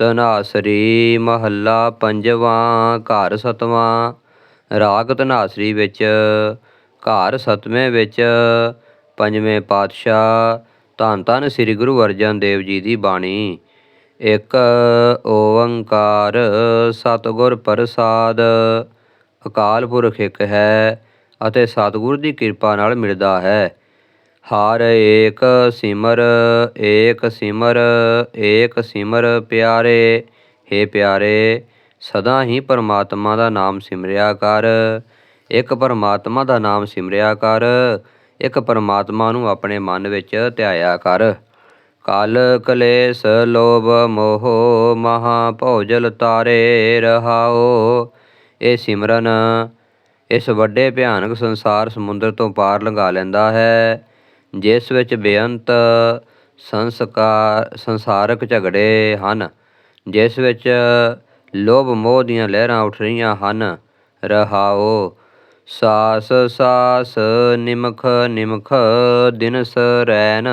ਧਨਾਸਰੀ ਮਹੱਲਾ ਪੰਜਵਾਂ, ਘਰ ਸਤਵਾਂ। ਰਾਗ ਧਨਾਸਰੀ ਵਿੱਚ, ਘਰ ਸਤਵੇਂ ਵਿੱਚ ਪੰਜਵੇਂ ਪਾਤਸ਼ਾਹ ਧੰਨ ਧੰਨ ਸ੍ਰੀ ਗੁਰੂ ਅਰਜਨ ਦੇਵ ਜੀ ਦੀ ਬਾਣੀ। ਇੱਕ ਓੰਕਾਰ ਸਤਿਗੁਰ ਪ੍ਰਸਾਦ, ਅਕਾਲ ਪੁਰਖ ਇੱਕ ਹੈ ਅਤੇ ਸਤਿਗੁਰ ਦੀ ਕਿਰਪਾ ਨਾਲ ਮਿਲਦਾ ਹੈ। ਹਰ ਏਕ ਸਿਮਰ ਏਕ ਸਿਮਰ ਏਕ ਸਿਮਰ ਪਿਆਰੇ हे ਪਿਆਰੇ, ਸਦਾ ਹੀ ਪਰਮਾਤਮਾ ਦਾ ਨਾਮ ਸਿਮਰਿਆ ਕਰ। ਇੱਕ ਪਰਮਾਤਮਾ ਦਾ ਨਾਮ ਸਿਮਰਿਆ ਕਰ, ਇੱਕ ਪਰਮਾਤਮਾ ਨੂੰ ਆਪਣੇ ਮਨ ਵਿੱਚ ਧਿਆਇਆ ਕਰ। ਕਲ ਕਲੇਸ਼ ਲੋਭ ਮੋਹ ਮਹਾ ਭੋਜਲ ਤਾਰੇ ਰਹਾਓ। ਇਹ ਸਿਮਰਨ ਇਸ ਵੱਡੇ ਭਿਆਨਕ ਸੰਸਾਰ ਸਮੁੰਦਰ ਤੋਂ ਪਾਰ ਲੰਘਾ ਲੈਂਦਾ ਹੈ। ਜਿਸ ਵਿੱਚ ਬੇਅੰਤ ਸੰਸਕਾਰ ਸੰਸਾਰਕ ਝਗੜੇ ਹਨ, ਜਿਸ ਵਿੱਚ ਲੋਭ ਮੋਹ ਦੀਆਂ ਲਹਿਰਾਂ ਉੱਠ ਰਹੀਆਂ ਹਨ, ਰਹਾਓ, ਸਾਸ ਸਾਸ ਨਿਮਖ ਨਿਮਖ ਦਿਨ ਰੈਨ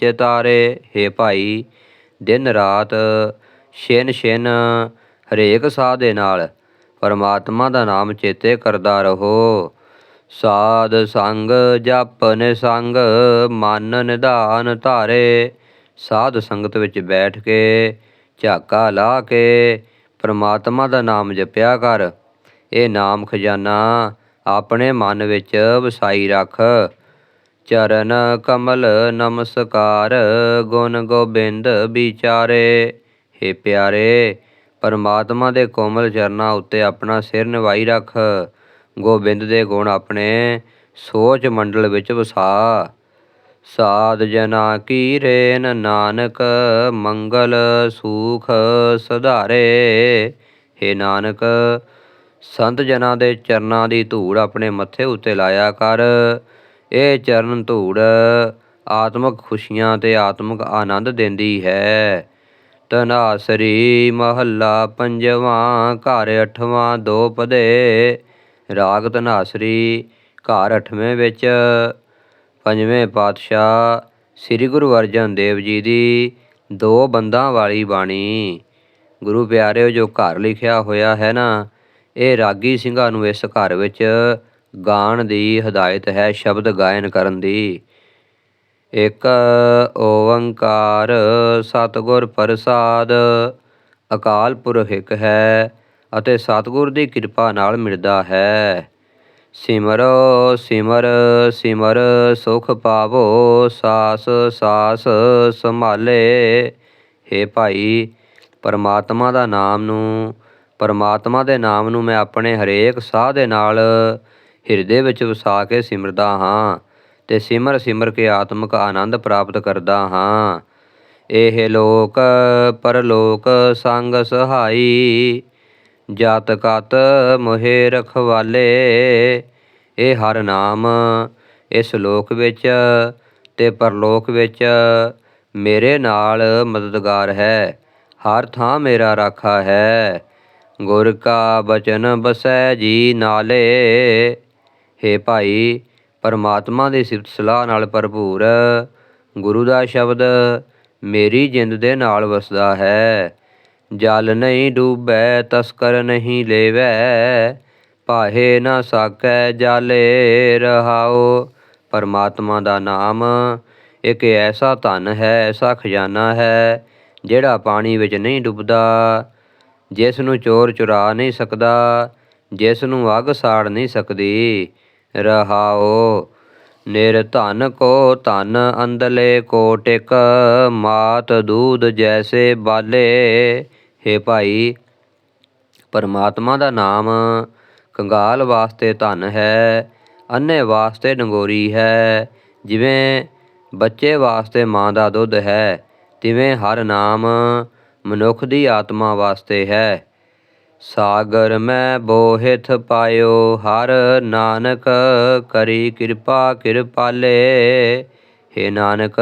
ਚਿਤਾਰੇ, ਹੈ ਭਾਈ, ਦਿਨ ਰਾਤ ਛਿਨ ਛਿਨ ਹਰੇਕ ਸਾਹ ਦੇ ਨਾਲ, ਪਰਮਾਤਮਾ ਦਾ ਨਾਮ ਚੇਤੇ ਕਰਦਾ ਰਹੋ। ਸਾਧ ਸੰਗ ਜਪ ਨਿਸੰਗ ਮਨ ਨਿਧਾਨ ਧਾਰੇ। ਸਾਧ ਸੰਗਤ ਵਿੱਚ ਬੈਠ ਕੇ, ਝਾਕਾ ਲਾ ਕੇ, ਪ੍ਰਮਾਤਮਾ ਦਾ ਨਾਮ ਜਪਿਆ ਕਰ। ਇਹ ਨਾਮ ਖਜ਼ਾਨਾ ਆਪਣੇ ਮਨ ਵਿੱਚ ਵਸਾਈ ਰੱਖ। ਚਰਨ ਕਮਲ ਨਮਸਕਾਰ, ਗੁਣ ਗੋਬਿੰਦ ਵਿਚਾਰੇ। हे ਪਿਆਰੇ, ਪਰਮਾਤਮਾ ਦੇ ਕੋਮਲ ਚਰਨਾਂ ਉੱਤੇ ਆਪਣਾ ਸਿਰ ਨਿਵਾਈ ਰੱਖ। ਗੋਬਿੰਦ ਦੇ ਗੁਣ ਆਪਣੇ ਸੋਚ ਮੰਡਲ ਵਿੱਚ ਵਸਾ। ਸਾਧ ਜਨਾ ਕੀ ਰੇਨ ਨਾਨਕ, ਮੰਗਲ ਸੂਖ ਸਧਾਰੇ। ਹੇ ਨਾਨਕ, ਸੰਤ ਜਨਾਂ ਦੇ ਚਰਨਾਂ ਦੀ ਧੂੜ ਆਪਣੇ ਮੱਥੇ ਉੱਤੇ ਲਾਇਆ ਕਰ। ਇਹ ਚਰਨ ਧੂੜ ਆਤਮਿਕ ਖੁਸ਼ੀਆਂ ਤੇ ਆਤਮਿਕ ਆਨੰਦ ਦਿੰਦੀ ਹੈ। ਤਨਾਸਰੀ ਮਹੱਲਾ ਪੰਜਵਾਂ, ਘਰ ਅਠਵਾਂ, ਦੋ ਪਦੇ। ਰਾਗ ਧਨਾਸਰੀ, ਘਰ ਅਠਵੇਂ ਵਿੱਚ ਪੰਜਵੇਂ ਪਾਤਸ਼ਾਹ ਸ੍ਰੀ ਗੁਰੂ ਅਰਜਨ ਦੇਵ ਜੀ ਦੀ ਦੋ ਬੰਦਾਂ ਵਾਲੀ ਬਾਣੀ। ਗੁਰੂ ਪਿਆਰਿਓ, ਜੋ ਘਰ ਲਿਖਿਆ ਹੋਇਆ ਹੈ ਨਾ, ਇਹ ਰਾਗੀ ਸਿੰਘਾਂ ਨੂੰ ਇਸ ਘਰ ਵਿੱਚ ਗਾਣ ਦੀ ਹਦਾਇਤ ਹੈ, ਸ਼ਬਦ ਗਾਇਨ ਕਰਨ ਦੀ। ਇੱਕ ਓੰਕਾਰ ਸਤਿਗੁਰ ਪ੍ਰਸਾਦ, ਅਕਾਲ ਪੁਰਖ ਇੱਕ ਹੈ ਅਤੇ ਸਤਿਗੁਰ ਦੀ ਕਿਰਪਾ ਨਾਲ ਮਿਲਦਾ ਹੈ। ਸਿਮਰੋ, ਸਿਮਰ ਸਿਮਰ, ਸੁਖ ਪਾਵੋ, ਸਾਸ ਸਾਸ ਸੰਭਾਲੇ। हे ਭਾਈ, ਪਰਮਾਤਮਾ ਦਾ ਨਾਮ ਨੂੰ, ਪਰਮਾਤਮਾ ਦੇ ਨਾਮ ਨੂੰ ਮੈਂ ਆਪਣੇ ਹਰੇਕ ਸਾਹ ਦੇ ਨਾਲ ਹਿਰਦੇ ਵਿੱਚ ਵਸਾ ਕੇ ਸਿਮਰਦਾ ਹਾਂ ਤੇ ਸਿਮਰ ਸਿਮਰ ਕੇ ਆਤਮਿਕ ਆਨੰਦ ਪ੍ਰਾਪਤ ਕਰਦਾ ਹਾਂ। ਇਹ ਲੋਕ, ਪਰਲੋਕ ਸੰਗ ਸਹਾਈ ਜਤ ਕਤ ਮੋਹਿ ਰਖਵਾਲੇ। ਇਹ ਹਰ ਨਾਮ ਇਸ ਲੋਕ ਵਿੱਚ ਤੇ ਪਰਲੋਕ ਵਿੱਚ ਮੇਰੇ ਨਾਲ ਮਦਦਗਾਰ ਹੈ। ਹਰ ਥਾਂ ਮੇਰਾ ਰਾਖਾ ਹੈ। ਗੁਰ ਕਾ ਬਚਨ ਬਸੈ ਜੀ ਨਾਲੇ। हे ਭਾਈ, ਪਰਮਾਤਮਾ ਦੀ ਸਿਫਤ ਸਲਾਹ ਨਾਲ ਭਰਪੂਰ। ਗੁਰੂ ਦਾ ਸ਼ਬਦ ਮੇਰੀ ਜਿੰਦ ਦੇ ਨਾਲ ਵਸਦਾ ਹੈ। ਜਲ ਨਹੀਂ ਡੂਬੈ, ਤਸਕਰ ਨਹੀਂ ਲੇਵੈ। ਪਾਹੇ ਨਾ ਸਾਕੈ ਜਾਲੇ ਰਹਾਓ। ਪਰਮਾਤਮਾ ਦਾ ਨਾਮ, ਇੱਕ ਐਸਾ ਧਨ ਹੈ, ਐਸਾ ਖਜ਼ਾਨਾ ਹੈ, ਜਿਹੜਾ ਪਾਣੀ ਵਿੱਚ ਨਹੀਂ ਡੁੱਬਦਾ। ਜਿਸ ਨੂੰ ਚੋਰ ਚੁਰਾ ਨਹੀਂ ਸਕਦਾ, ਜਿਸ ਨੂੰ ਅੱਗ ਸਾੜ ਨਹੀਂ ਸਕਦੀ, ਰਹਾਓ। ਨਿਰ ਧਨ ਕੋ ਧਨ, ਅੰਦਲੇ ਕੋ ਟਿਕ, ਮਾਤ ਦੂਧ ਜੈਸੇ ਬਾਲੇ। हे ਭਾਈ, ਪਰਮਾਤਮਾ ਦਾ ਨਾਮ ਕੰਗਾਲ ਵਾਸਤੇ ਧਨ ਹੈ ਅੰਨੇ ਵਾਸਤੇ ਡੰਗੋਰੀ ਹੈ। ਜਿਵੇਂ ਬੱਚੇ ਵਾਸਤੇ ਮਾਂ ਦਾ ਦੁੱਧ ਹੈ, ਤਿਵੇਂ ਹਰ ਨਾਮ ਮਨੁੱਖ ਦੀ ਆਤਮਾ ਵਾਸਤੇ ਹੈ। ਸਾਗਰ ਮੈਂ ਬੋਹਿਥ ਪਾਇਓ, ਹਰ ਨਾਨਕ ਕਰੀ ਕਿਰਪਾ ਕਿਰਪਾਲੇ। हे ਨਾਨਕ,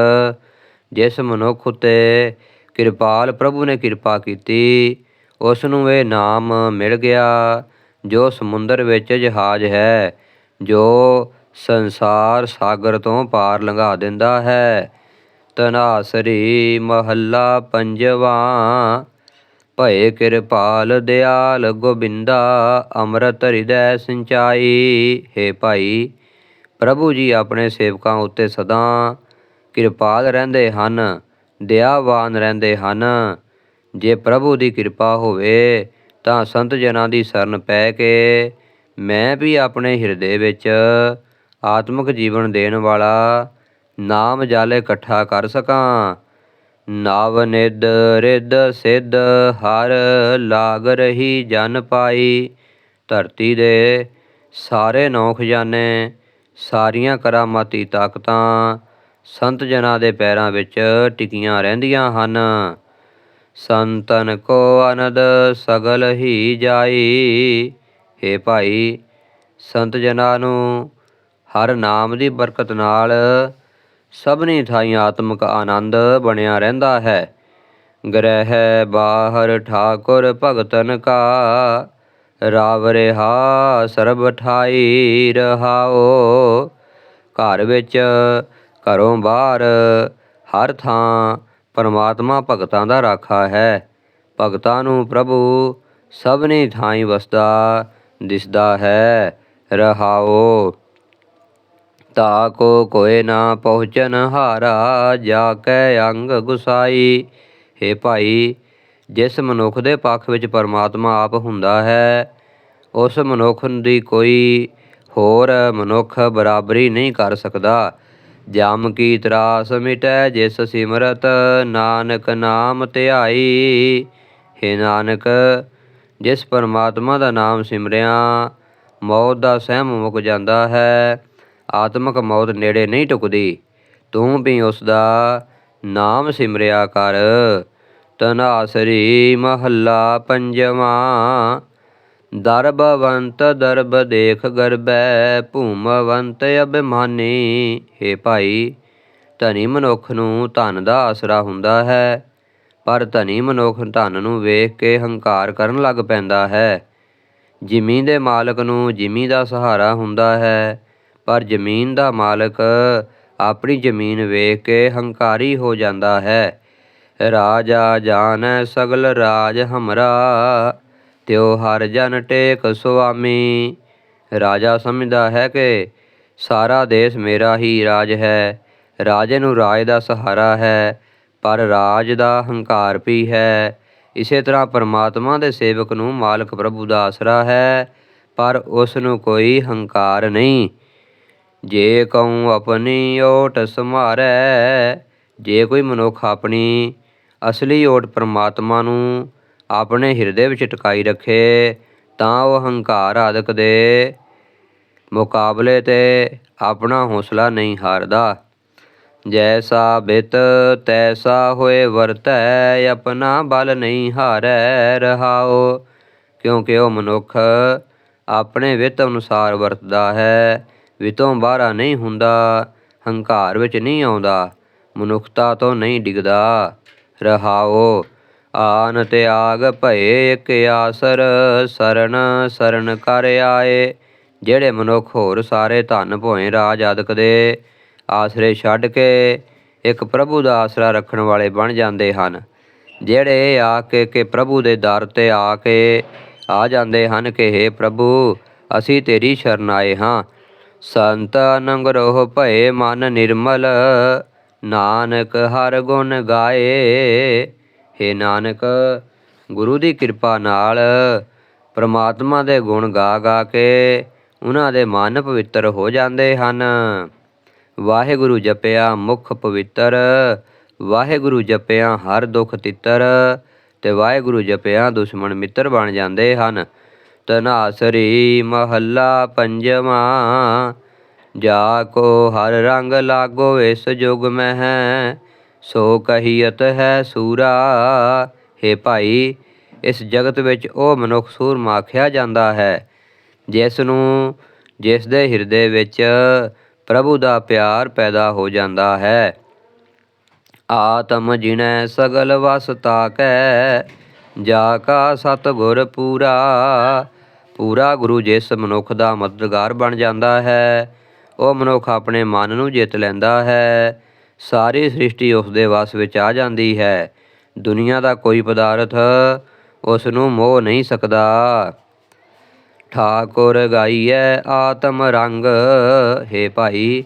ਜਿਸ ਮਨੁੱਖ ਉਤੇ ਕਿਰਪਾਲ ਪ੍ਰਭੂ ਨੇ ਕਿਰਪਾ ਕੀਤੀ। ਉਸ ਨੂੰ ਇਹ ਨਾਮ ਮਿਲ ਗਿਆ, ਜੋ ਸਮੁੰਦਰ ਵਿੱਚ ਜਹਾਜ਼ ਹੈ, ਜੋ ਸੰਸਾਰ ਸਾਗਰ ਤੋਂ ਪਾਰ ਲੰਘਾ ਦਿੰਦਾ ਹੈ। ਤਨਾਸਰੀ ਮਹੱਲਾ ਪੰਜਵਾਂ, ਭਏ ਕਿਰਪਾਲ ਦਿਆਲ ਗੋਬਿੰਦਾ, ਅੰਮ੍ਰਿਤ ਹਿਰਦੈ ਸਿੰਚਾਈ। ਹੈ ਭਾਈ, ਪ੍ਰਭੂ ਜੀ ਆਪਣੇ ਸੇਵਕਾਂ ਉੱਤੇ ਸਦਾ ਕਿਰਪਾਲ ਰਹਿੰਦੇ ਹਨ। ਦਇਆਵਾਨ ਰਹਿੰਦੇ ਹਨ। ਜੇ ਪ੍ਰਭੂ ਦੀ ਕਿਰਪਾ ਹੋਵੇ, ਤਾਂ ਸੰਤ ਜਨਾਂ ਦੀ ਸ਼ਰਨ ਪੈ ਕੇ ਮੈਂ ਵੀ ਆਪਣੇ ਹਿਰਦੇ ਵਿੱਚ ਆਤਮਿਕ ਜੀਵਨ ਦੇਣ ਵਾਲਾ ਨਾਮ ਜਲ ਇਕੱਠਾ ਕਰ ਸਕਾਂ। ਨਾਵ ਨਿਦ ਰਿਦ ਸਿੱਧ ਹਰ ਲਾਗ ਰਹੀ ਜਨ ਪਾਈ। ਧਰਤੀ ਦੇ ਸਾਰੇ ਨੌ ਖਜ਼ਾਨੇ ਸਾਰੀਆਂ ਕਰਾਮਾਤੀ ਤਾਕਤਾਂ ਸੰਤ ਜਨਾਂ ਦੇ ਪੈਰਾਂ ਵਿੱਚ ਟਿਕੀਆਂ ਰਹਿੰਦੀਆਂ ਹਨ। ਸੰਤਨ ਕੋ ਅਨੰਦ ਸਗਲ ਹੀ ਜਾਈ। हे ਭਾਈ, ਸੰਤ ਜਨਾਂ ਨੂੰ ਹਰ ਨਾਮ ਦੀ ਬਰਕਤ ਨਾਲ ਸਭਨੀ ਥਾਈਂ ਆਤਮਿਕ ਆਨੰਦ ਬਣਿਆ ਰਹਿੰਦਾ ਹੈ। ਗ੍ਰਹਿ ਬਾਹਰ ਠਾਕੁਰ ਭਗਤਨ ਕਾ, ਰਾਵ ਰਿਹਾ ਸਰਬ ਠਾਈ ਰਹਾਓ। ਘਰ ਵਿੱਚ ਘਰੋਂ ਬਾਹਰ, ਹਰ ਥਾਂ ਪਰਮਾਤਮਾ ਭਗਤਾਂ ਦਾ ਰਾਖਾ ਹੈ। ਭਗਤਾਂ ਨੂੰ ਪ੍ਰਭੂ ਸਭਨੀ ਥਾਈਂ ਵਸਦਾ, ਦਿਸਦਾ ਹੈ। ਰਹਾਓ ਤਾ ਕੋ ਕੋਏ ਨਾ ਪਹੁੰਚਨ ਹਾਰਾ, ਜਾ ਕੈ ਅੰਗ ਗੁਸਾਈ। हे ਭਾਈ, ਜਿਸ ਮਨੁੱਖ ਦੇ ਪੱਖ ਵਿੱਚ ਪਰਮਾਤਮਾ ਆਪ ਹੁੰਦਾ ਹੈ, ਉਸ ਮਨੁੱਖ ਦੀ ਕੋਈ ਹੋਰ ਮਨੁੱਖ ਬਰਾਬਰੀ ਨਹੀਂ ਕਰ ਸਕਦਾ। ਜਮ ਕੀ ਤਰਾਸ ਮਿਟੈ ਜਿਸ ਸਿਮਰਤ ਨਾਨਕ ਨਾਮ ਧਿਆਈ। हे ਨਾਨਕ, ਜਿਸ ਪਰਮਾਤਮਾ ਦਾ ਨਾਮ ਸਿਮਰਿਆ, ਮੌਤ ਦਾ ਸਹਿਮ ਮੁੱਕ ਜਾਂਦਾ ਹੈ, ਆਤਮਕ ਮੌਤ ਨੇੜੇ ਨਹੀਂ ਟੁਕਦੀ। ਤੂੰ ਵੀ ਉਸ ਦਾ ਨਾਮ ਸਿਮਰਿਆ ਕਰ। ਤਨਾਸਰੀ ਮਹੱਲਾ ਪੰਜਵਾਂ। ਦਰਬਵੰਤ ਦਰਬ ਦੇਖ ਗਰਬੈ, ਭੂਮਵੰਤ ਅਭਿਮਾਨੀ। हे ਭਾਈ, ਧਨੀ ਮਨੁੱਖ ਨੂੰ ਧਨ ਦਾ ਆਸਰਾ ਹੁੰਦਾ ਹੈ, ਪਰ ਧਨੀ ਮਨੁੱਖ ਧਨ ਨੂੰ ਵੇਖ ਕੇ ਹੰਕਾਰ ਕਰਨ ਲੱਗ ਪੈਂਦਾ ਹੈ। ਜ਼ਮੀਨ ਦੇ ਮਾਲਕ ਨੂੰ ਜ਼ਮੀਨ ਦਾ ਸਹਾਰਾ ਹੁੰਦਾ ਹੈ, ਪਰ ਜ਼ਮੀਨ ਦਾ ਮਾਲਕ ਆਪਣੀ ਜ਼ਮੀਨ ਵੇਖ ਕੇ ਹੰਕਾਰੀ ਹੋ ਜਾਂਦਾ ਹੈ। ਰਾਜਾ ਜਾਣੈ ਸਗਲ ਰਾਜ ਹਮਰਾ ਤਿਉ ਹਰ ਜਨ ਟੇਕ ਸੁਆਮੀ। ਰਾਜਾ ਸਮਝਦਾ ਹੈ ਕਿ ਸਾਰਾ ਦੇਸ਼ ਮੇਰਾ ਹੀ ਰਾਜ ਹੈ। ਰਾਜੇ ਨੂੰ ਰਾਜ ਦਾ ਸਹਾਰਾ ਹੈ, ਪਰ ਰਾਜ ਦਾ ਹੰਕਾਰ ਵੀ ਹੈ। ਇਸੇ ਤਰ੍ਹਾਂ ਪਰਮਾਤਮਾ ਦੇ ਸੇਵਕ ਨੂੰ ਮਾਲਕ ਪ੍ਰਭੂ ਦਾ ਆਸਰਾ ਹੈ, ਪਰ ਉਸ ਨੂੰ ਕੋਈ ਹੰਕਾਰ ਨਹੀਂ। ਜੇ ਕਉ ਆਪਣੀ ਓਟ ਸਮਾਰੈ ਜੇ ਕੋਈ ਮਨੁੱਖ ਆਪਣੀ ਅਸਲੀ ਓਟ ਪਰਮਾਤਮਾ ਨੂੰ ਆਪਣੇ ਹਿਰਦੇ ਵਿੱਚ ਟਿਕਾਈ ਰੱਖੇ, ਤਾਂ ਉਹ ਹੰਕਾਰ ਆਦਿਕ ਦੇ ਮੁਕਾਬਲੇ ਤੇ ਆਪਣਾ ਹੌਸਲਾ ਨਹੀਂ ਹਾਰਦਾ। ਜੈਸਾ ਬਿਤ, ਤੈਸਾ ਹੋਏ ਵਰਤੈ, ਆਪਣਾ ਬਲ ਨਹੀਂ ਹਾਰੈ ਰਹਾਓ ਕਿਉਂਕਿ ਉਹ ਮਨੁੱਖ ਆਪਣੇ ਵਿੱਤ ਅਨੁਸਾਰ ਵਰਤਦਾ ਹੈ, ਵਿਤੋਂ ਬਾਹਰਾ ਨਹੀਂ ਹੁੰਦਾ, ਹੰਕਾਰ ਵਿੱਚ ਨਹੀਂ ਆਉਂਦਾ, ਮਨੁੱਖਤਾ ਤੋਂ ਨਹੀਂ ਡਿੱਗਦਾ। ਰਹਾਓ ਆਨ ਤਿਆਗ ਭਏ ਇਕ ਆਸਰ ਸਰਨ ਸਰਨ ਕਰ ਆਏ। ਜਿਹੜੇ ਮਨੁੱਖ ਹੋਰ ਸਾਰੇ ਧਨ ਭੋਏ ਰਾਜ ਆਦਿਕ ਦੇ, ਆਸਰੇ ਛੱਡ ਕੇ ਇੱਕ ਪ੍ਰਭੂ ਦਾ ਆਸਰਾ ਰੱਖਣ ਵਾਲੇ ਬਣ ਜਾਂਦੇ ਹਨ। ਜਿਹੜੇ ਆ ਕੇ ਕਿ ਪ੍ਰਭੂ ਦੇ ਦਰ ਤੇ ਆ ਕੇ ਆ ਜਾਂਦੇ ਹਨ ਕਿ हे ਪ੍ਰਭੂ, ਅਸੀਂ ਤੇਰੀ ਸ਼ਰਨ ਆਏ ਹਾਂ। ਸੰਤ ਅਨੰਗਰੋਹ ਭਏ ਮਨ ਨਿਰਮਲ, ਨਾਨਕ ਹਰ ਗੁਣ ਗਾਏ। हे ਨਾਨਕ, ਗੁਰੂ ਦੀ ਕਿਰਪਾ ਨਾਲ ਪ੍ਰਮਾਤਮਾ ਦੇ ਗੁਣ ਗਾ ਗਾ ਕੇ ਉਹਨਾਂ ਦੇ ਮਨ ਪਵਿੱਤਰ ਹੋ ਜਾਂਦੇ ਹਨ। ਵਾਹਿਗੁਰੂ ਜਪਿਆ ਮੁਖ ਪਵਿੱਤਰ, ਵਾਹਿਗੁਰੂ ਜਪਿਆ ਹਰ ਦੁਖ ਤਿੱਤਰ ਤੇ ਵਾਹਿਗੁਰੂ ਜਪਿਆ ਦੁਸ਼ਮਣ ਮਿੱਤਰ ਬਣ ਜਾਂਦੇ ਹਨ। ਤਨਾਸਰੀ ਮਹੱਲਾ ਪੰਜਵਾਂ, ਜਾ ਕੋ ਹਰ ਰੰਗ ਲਾਗੋ ਇਸ ਜੁਗ ਮਹਿ ਸੋ ਕਹੀਅਤ ਹੈ ਸੂਰਾ, ਹੇ ਭਾਈ, ਇਸ ਜਗਤ ਵਿੱਚ ਉਹ ਮਨੁੱਖ ਸੂਰਮਾ ਆਖਿਆ ਜਾਂਦਾ ਹੈ, ਜਿਸ ਨੂੰ, ਜਿਸ ਦੇ ਹਿਰਦੇ ਵਿੱਚ ਪ੍ਰਭੂ ਦਾ ਪਿਆਰ ਪੈਦਾ ਹੋ ਜਾਂਦਾ ਹੈ। ਆਤਮ ਜਿਣੈ ਸਗਲ ਵਸ ਤਾਕੈ, ਜਾ ਕਾ ਸਤ ਗੁਰ ਪੂਰਾ ਪੂਰਾ ਗੁਰੂ ਜਿਸ ਮਨੁੱਖ ਦਾ ਮਦਦਗਾਰ ਬਣ ਜਾਂਦਾ ਹੈ, ਉਹ ਮਨੁੱਖ ਆਪਣੇ ਮਨ ਨੂੰ ਜਿੱਤ ਲੈਂਦਾ ਹੈ। ਸਾਰੀ ਸ੍ਰਿਸ਼ਟੀ ਉਸ ਦੇ ਵਸ ਵਿੱਚ ਆ ਜਾਂਦੀ ਹੈ। ਦੁਨੀਆ ਦਾ ਕੋਈ ਪਦਾਰਥ ਉਸ ਨੂੰ ਮੋਹ ਨਹੀਂ ਸਕਦਾ। ਠਾਕੁਰ ਗਾਈਐ ਆਤਮ ਰੰਗ। ਹੈ ਭਾਈ,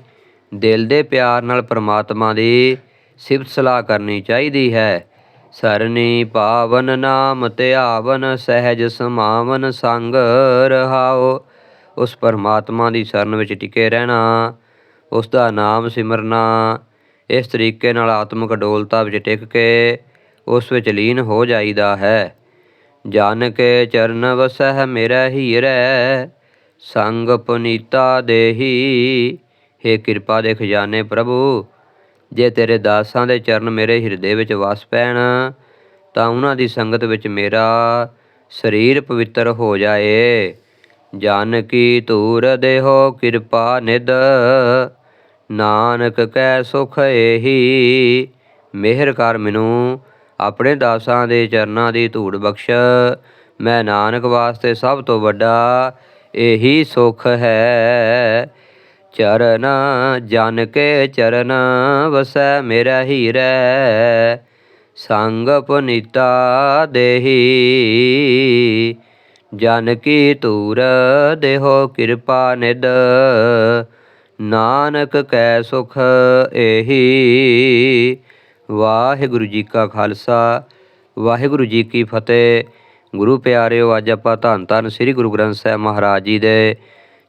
ਦਿਲ ਦੇ ਪਿਆਰ ਨਾਲ ਪ੍ਰਮਾਤਮਾ ਦੀ ਸਿਫਤ ਸਲਾਹ ਕਰਨੀ ਚਾਹੀਦੀ ਹੈ। ਸਰਨੀ ਪਾਵਨ ਨਾਮ ਧਿਆਵਨ ਸਹਿਜ ਸਮਾਵਨ ਸੰਗ ਰਹਾਓ। ਉਸ ਪਰਮਾਤਮਾ ਦੀ ਸ਼ਰਨ ਵਿੱਚ ਟਿਕੇ ਰਹਿਣਾ, ਉਸ ਦਾ ਨਾਮ ਸਿਮਰਨਾ ਇਸ ਤਰੀਕੇ ਨਾਲ ਆਤਮਿਕ ਡੋਲਤਾ ਵਿੱਚ ਟਿਕ ਕੇ ਉਸ ਵਿੱਚ ਲੀਨ ਹੋ ਜਾਈਦਾ ਹੈ। ਜਨ ਕੇ ਚਰਨ ਵਸਹਿ ਮੇਰਾ ਹੀਰੈ ਸੰਗ ਪੁਨੀਤਾ ਦੇਹੀ। ਹੇ ਕਿਰਪਾ ਦੇ ਖਜ਼ਾਨੇ ਪ੍ਰਭੂ, ਜੇ ਤੇਰੇ ਦਾਸਾਂ ਦੇ ਚਰਨ ਮੇਰੇ ਹਿਰਦੇ ਵਿੱਚ ਵਸ ਪੈਣ, ਤਾਂ ਉਹਨਾਂ ਦੀ ਸੰਗਤ ਵਿੱਚ ਮੇਰਾ ਸਰੀਰ ਪਵਿੱਤਰ ਹੋ ਜਾਏ। ਜਨ ਤੂਰ ਦੇਹੋ ਕਿਰਪਾ ਨਿਦ ਨਾਨਕ ਕੈ ਸੁਖ ਏਹੀ। ਮਿਹਰ ਕਰ ਮੈਨੂੰ, ਆਪਣੇ ਦਾਸਾਂ ਦੇ ਚਰਨਾਂ ਦੀ ਧੂੜ ਬਖਸ਼। ਮੈਂ ਨਾਨਕ ਵਾਸਤੇ ਸਭ ਤੋਂ ਵੱਡਾ ਇਹੀ ਸੁਖ ਹੈ। ਚਰਨ, ਜਨ ਕੇ ਚਰਨ ਵਸੈ ਮੇਰਾ ਹੀਰੈ। ਸੰਗ ਪੁਨੀਤਾ ਦੇਹੀ। ਜਨ ਕੀ ਤੂਰ ਦੇਹੋ ਕਿਰਪਾ ਨਿਦ ਨਾਨਕ ਕੈ ਸੁਖ ਇਹੀ ਵਾਹਿਗੁਰੂ ਜੀ ਕਾ ਖਾਲਸਾ, ਵਾਹਿਗੁਰੂ ਜੀ ਕੀ ਫਤਿਹ। ਗੁਰੂ ਪਿਆਰਿਓ, ਅੱਜ ਆਪਾਂ ਧੰਨ ਧੰਨ ਸ੍ਰੀ ਗੁਰੂ ਗ੍ਰੰਥ ਸਾਹਿਬ ਮਹਾਰਾਜ ਜੀ ਦੇ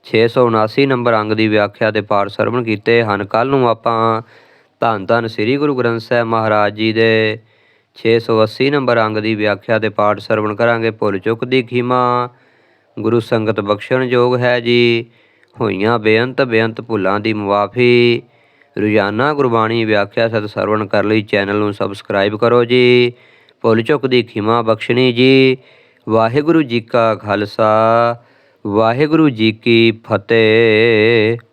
679 ਨੰਬਰ ਅੰਗ ਦੀ ਵਿਆਖਿਆ ਤੇ ਪਾਠ ਸਰਵਣ ਕੀਤੇ ਹਨ। ਕੱਲ ਨੂੰ ਆਪਾਂ ਧੰਨ ਧੰਨ ਸ੍ਰੀ ਗੁਰੂ ਗ੍ਰੰਥ ਸਾਹਿਬ ਮਹਾਰਾਜ ਜੀ ਦੇ 680 ਨੰਬਰ ਅੰਗ ਦੀ ਵਿਆਖਿਆ ਤੇ ਪਾਠ ਸਰਵਣ ਕਰਾਂਗੇ। ਭੁੱਲ ਚੁੱਕ ਦੀ ਖੀਮਾ। ਗੁਰੂ ਸੰਗਤ ਬਖਸ਼ਣ ਯੋਗ ਹੈ ਜੀ। ਹੋਈਆਂ ਬੇਅੰਤ ਬੇਅੰਤ ਭੁੱਲਾਂ ਦੀ ਮੁਆਫੀ। ਰੋਜ਼ਾਨਾ ਗੁਰਬਾਣੀ ਵਿਆਖਿਆ ਸਤ ਸਰਵਣ ਕਰ ਲਈ ਚੈਨਲ ਨੂੰ ਸਬਸਕ੍ਰਾਈਬ ਕਰੋ ਜੀ। ਭੁੱਲ ਚੁੱਕ ਦੀ ਖਿਮਾ ਬਖਸ਼ਣੀ ਜੀ। ਵਾਹਿਗੁਰੂ ਜੀ ਕਾ ਖਾਲਸਾ, ਵਾਹਿਗੁਰੂ ਜੀ ਕੀ ਫਤਿਹ।